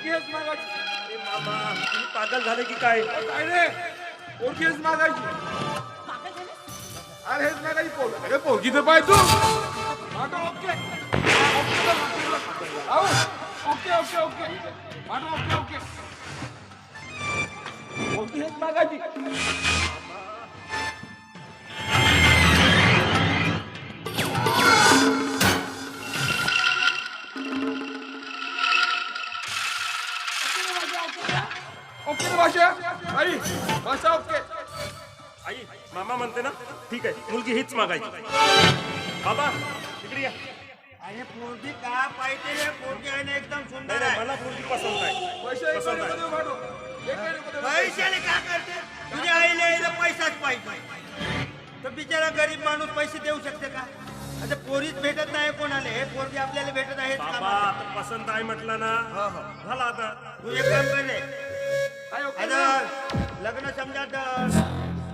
पोरगी मागायची. अरे मामा तुम्ही पागल झाले की काय? काय रे? पोरगी मागायची. पागल झाले? अरे हेच मागायची पोल अरे पोगी तर पाहिजे तू. माटो ओके. आऊ. Okay okay okay. माटो ओके ओके. पोरगी हेच मागायची. ओके भाषा. आई भाषा ओके. आई मामा म्हणते ना ठीक आहे मुलगी हीच मागायची. बाबा इकडे या. अरे पोरगी का पाहिजे पोरगी आहे ना एकदम सुंदर आहे. मला मुलगी पसंत आहे पैसे पसंत मध्ये आहे. पैशाने का करते? तुझ्या आईला यायला पैसाच पाहिजे. तर बिचारा गरीब माणूस पैसे देऊ शकते का? आता पोरीच भेटत नाही कोणाला. हे पोरगी आपल्याला भेटत आहे पसंत आहे म्हटलं ना. हो, हो. झाला आता. तू एक काम कर लग्न समजा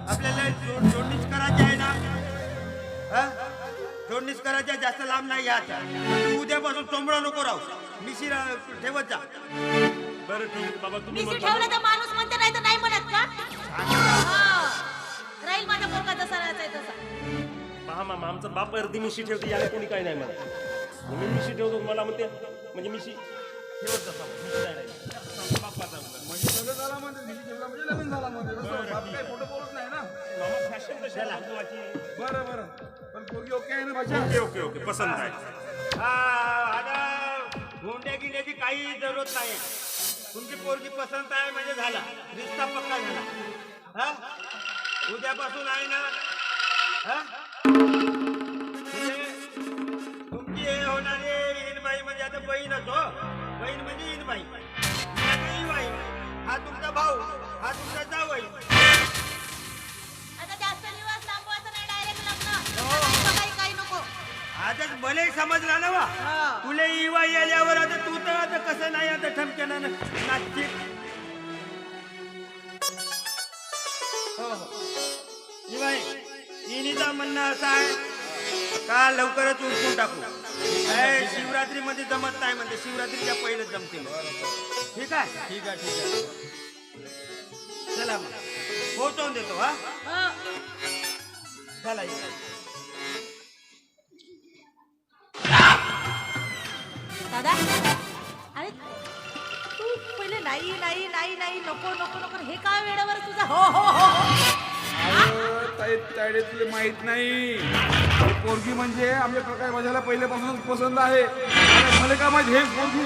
आपल्याला जोडणीच करायची आहे ना? हा? जोडणीच करायची आहे, जास्त लांब नाही यायचा तू उद्यापासून चोंबडा नको राहू. मिशी ठेवत जा. बरं ठीक बाबा तुम्ही मिशी म्हटलं ठेवलं तर माणूस म्हणते नाही तर नाही म्हणत का. राहील माझा पोरगा जसा राहायचा तसा. पहा मामा आमचा बाप अर्धी मिशी ठेवते याला कोणी काय नाही म्हणत. मी मिशी ठेवतो मला म्हणते म्हणजे मिशी म्हणजे झाला म्हणजे झाला म्हणजे बोलत नाही ना फॅशन कशी आहे बरं बरं पण पोरगी ओके आहे ना भाषा ओके ओके ओके पसंत आहे हा, आता हुंड्या गिंड्याची काही जरूरत नाही तुमची पोरगी पसंत आहे म्हणजे झाला रिश्ता पक्का झाला हा? उद्यापासून आहे ना? हा? भले समजला ना वा. हा. तुले इवा आल्यावर आता तू तर आता कसं नाही आता ठमक्यानं नाचते हो हो. इवाई इनीचा म्हणणं असं आहे. का लवकरच उरकून टाकू? काय शिवरात्री मध्ये जमत नाही म्हणते. शिवरात्रीच्या पहिले जमते. ठीक आहे? ठीक आहे ठीक आहे. चला मग. पोहोचवून देतो हा? हा. चला. दादा. अरे तू पहिले नाही नाही नाही नाही नको नको नको. हे काय वेळेवर तुझा? हो हो हो हो. ताई तुला माहीत नाही. ही पोरगी म्हणजे आमच्या प्रकाश माझ्याला पहिल्यापासूनच पसंत आहे. मला का माहिती हे पोरगी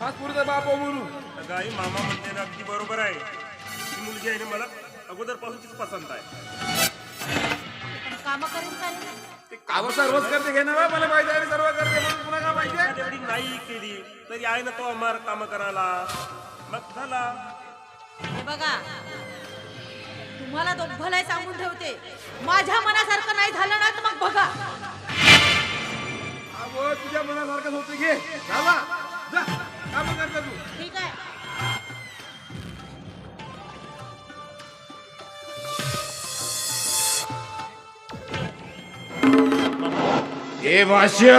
हाच पुरीचा बाप हो म्हणून. अगं आई मामा म्हणते ना अगदी बरोबर आहे. ती मुलगी आहे ना मला अगोदरपासूनचीच पसंत आहे. पण कामं करून काय ते कावर सर्वच करते घे ना बा, मला माहिती आहे सर्व करते म्हणून पुन्हा काय माहिती आहे? नाही केली तरी आहे ना तो अमार काम करायला. मग झाला. हे बघा तुम्हाला दोघाला सांगून ठेवते. माझ्या मनासारखं नाही झालं ना तर मग बघा. अगो तुझ्या मनासारखंच होते घे. झाला जा. काम करता तू? ठीक आहे. ए भाष्य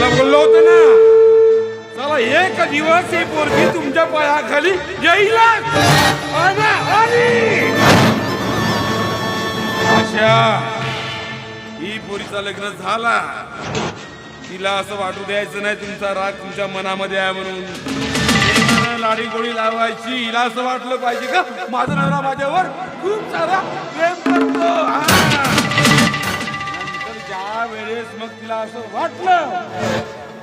तुला बोललो होतं ना? चला एक दिवस ही पोरगी तुमच्या पायाखाली येईल अशा ही पोरीचा लग्न झाला. तिला असं वाटू द्यायचं नाही तुमचा राग तुमच्या मनामध्ये आहे म्हणून. लाडी गोळी लावायची हिला असं वाटलं पाहिजे का? माझा नवरा माझ्यावर खूप सारा वेळेस असं वाटलं?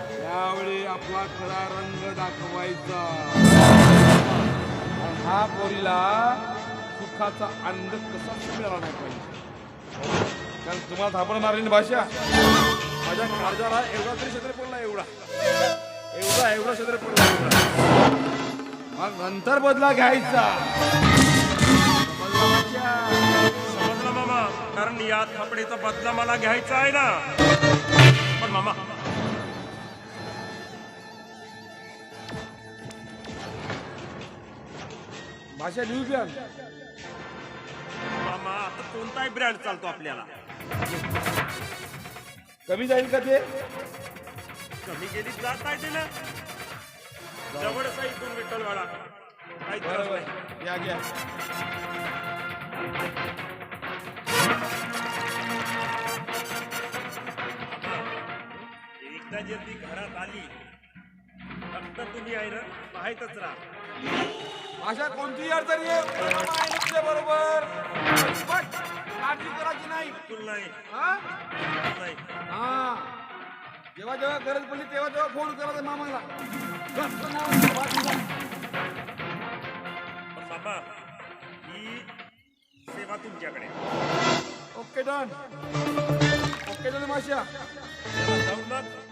त्यावेळी आपला खरा रंग दाखवायचा. हा पोरीला सुखाचा आनंद कसा मिळाला नाही पाहिजे? कारण तुम्हाला थापण मारली भाषा. माझ्या काळजाला एवढा तरी क्षेत्र पडला एवढा. एवढा एवढा क्षेत्र पडला एवढा. मग नंतर बदला घ्यायचा. समजलं बाबा कारण या थापडीचा बदला मला घ्यायचा आहे ना. मामा भाषा लिहू द्या मामा आता कोणताही ब्रँड चालतो आपल्याला? कमी जाईल का ते? कमी गेली जात आहे ते ना. जवळच आहे इथून विठ्ठलवाडा. काही त्रास नाही. या घ्या एकदा जर ती घरात आली फक्त तुम्ही आहे ना पाहायतच राहा. अशा कोणतीही अडचण तुझ्या बरोबर? पण काळजी करायची नाही? बिलकुल नाही. हा? बिलकुल नाही हा. जेव्हा जेव्हा गरज पडली तेव्हा तेव्हा फोन करायचा मामाला. जास्त. पण बाबा ही सेवा तुमच्याकडे. Okay done. ओके डन माश्या मग.